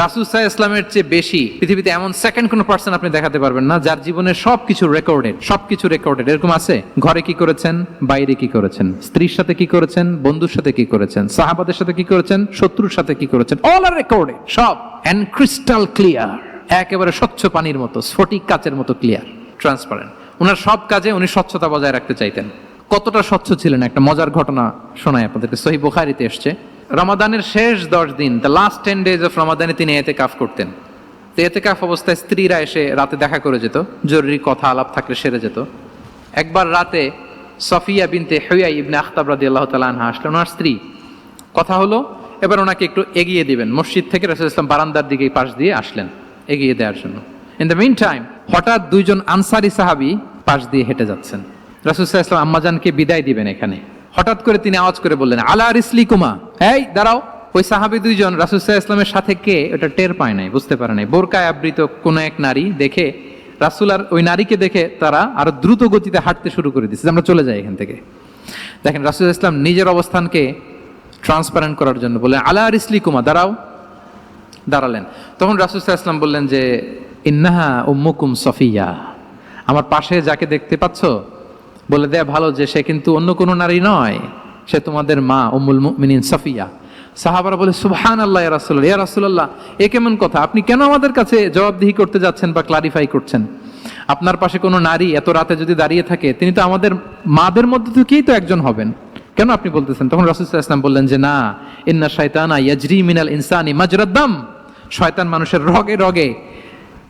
রাসুসাহ ইসলামের চেয়ে বেশি পৃথিবীতে এমন সেকেন্ড কোনো পার্সন আপনি দেখাতে পারবেন না, যার জীবনের সবকিছু রেকর্ডেড সবকিছু রেকর্ডেড এরকম আছে? ঘরে কি করেছেন? বাইরে কি করেছেন? স্ত্রীর সাথে কি করেছেন? বন্ধুর সাথে কি করেছেন? সাহাবাদের সাথে কি করেছেন? শত্রুর সাথে কি করেছেন? অল আর রেকর্ডেড সব। অ্যান্ড ক্রিস্টাল ক্লিয়ার একেবারে স্বচ্ছ পানির মতো, স্ফটিক কাচের মতো ক্লিয়ার ট্রান্সপারেন্ট ওনার সব কাজে উনি স্বচ্ছতা বজায় রাখতে চাইতেন। কতটা স্বচ্ছ ছিলেন? একটা মজার ঘটনা শোনায় আপনাদেরকে। সহি বুখারিতে এসছে। রমাদানের শেষ দশ দিন the last ten days of রমাদানে তিনি এতে কাফ করতেন। তো এতে কাফ অবস্থায় স্ত্রীরা এসে রাতে দেখা করে যেত, জরুরি কথা আলাপ থাকলে সেরে যেত। একবার রাতে সফিয়া বিনতে হেয়া ইবনে আখতাব রাদি আল্লাহ তালা আসলেন। ওনার স্ত্রী, কথা হলো, এবার ওনাকে একটু এগিয়ে দিবেন। মসজিদ থেকে রসুল ইসলাম বারান্দার দিকে পাশ দিয়ে আসলেন, এগিয়ে দেওয়ার জন্য। ইন দ্য মিন টাইম হঠাৎ দুইজন আনসারি সাহাবি পাশ দিয়ে হেঁটে যাচ্ছেন। রাসুসাহ ইসলাম আম্মাজানকে বিদায় দিবেন এখানে। হঠাৎ করে তিনি আওয়াজ করে বললেন, আলা রিসলি কুমা এই, দাঁড়াও। ওই সাহাবি দুইজন রাসুসাহ ইসলামের সাথে কে? ওটা টের পায় নাই, বুঝতে পারে নাই। বোরকায় আবৃত কোনো এক নারী দেখে রাসুল আর ওই নারীকে দেখে তারা আরও দ্রুত গতিতে হাঁটতে শুরু করে দিচ্ছে আমরা চলে যাই এখান থেকে। দেখেন, রাসুল ইসলাম নিজের অবস্থানকে ট্রান্সপারেন্ট করার জন্য বললেন, আলা রিসলি কুমা দাঁড়াও। দাঁড়ালেন। তখন রাসুল ইসলাম বললেন যে, ইন্নাহা উম্মুকুম সফিয়া। আমার পাশে যাকে দেখতে পাচ্ছ বলে দেয়া ভালো যে সে কিন্তু অন্য কোনো নারী নয়। সে তোমাদের মা, উম্মুল মিনিন সফিয়া। সাহাবারা বলে সুবহান আল্লাহ রাসুল্লাহ ইয়া রাসুল্লাহ এ কেমন কথা? আপনি কেন আমাদের কাছে জবাবদিহি করতে যাচ্ছেন বা ক্লারিফাই করছেন? আপনার পাশে কোনো নারী এত রাতে যদি দাঁড়িয়ে থাকে, তিনি তো আমাদের মাদের মধ্যে থেকেই তো একজন হবেন। কেন আপনি বলতেছেন? তখন রাসুল ইসলাম বললেন যে, না, ইন্না শয়তানা ইয়াজরি মিনাল ইনসানি মাজরাদ্দাম শয়তান মানুষের রগে রগে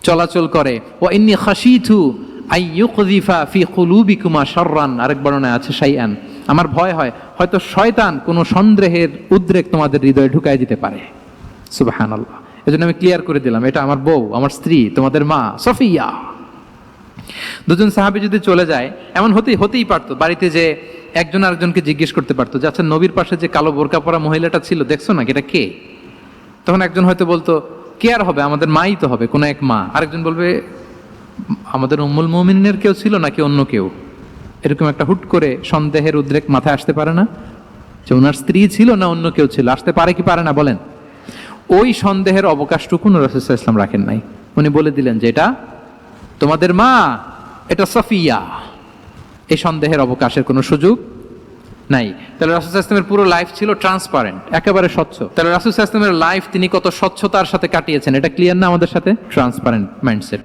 চলাচল করে। ও ইন্নি খাসিথু আইয়ুকযিফা ফি কুলুবিকুমা শাররান, আরেক বর্ণনায় আছে শাইআন। আমার ভয় হয়, হয়তো শয়তান কোনো সন্দেহের উদ্রেক তোমাদের হৃদয়ে ঢুকায় দিতে পারে। সুবহানাল্লাহ। এজন্য আমি ক্লিয়ার করে দিলাম, এটা আমার বউ, আমার স্ত্রী, তোমাদের মা, সফিয়া। দুজন সাহাবি যদি চলে যায়, এমন হতেই হতেই পারতো, বাড়িতে যে একজন আরেকজনকে জিজ্ঞেস করতে পারতো, যে আচ্ছা নবীর পাশে যে কালো বোরকা পরা মহিলাটা ছিল, দেখছ না এটা কে? তখন একজন হয়তো বলতো, কে আর হবে? আমাদের মাই তো হবে, কোনো এক মা। আরেকজন বলবে আমাদের উম্মুল মোমিনের কেউ ছিল নাকি অন্য কেউ? এরকম একটা হুট করে সন্দেহের উদ্রেক মাথায় আসতে পারে না? যে ওনার স্ত্রী ছিল না অন্য কেউ ছিল, আসতে পারে কি পারে না বলেন। ওই সন্দেহের অবকাশটুকু রসুল্লাহ ইসলাম রাখেন নাই। উনি বলে দিলেন যে এটা তোমাদের মা, এটা সফিয়া। এই সন্দেহের অবকাশের কোনো সুযোগ নাই। তাহলে রাসুল ইসলামের পুরো লাইফ ছিল ট্রান্সপারেন্ট একেবারে স্বচ্ছ। তাহলে রাসুল ইসলামের লাইফ তিনি কত স্বচ্ছতার সাথে কাটিয়েছেন, এটা ক্লিয়ার না আমাদের সাথে? Transparent mindset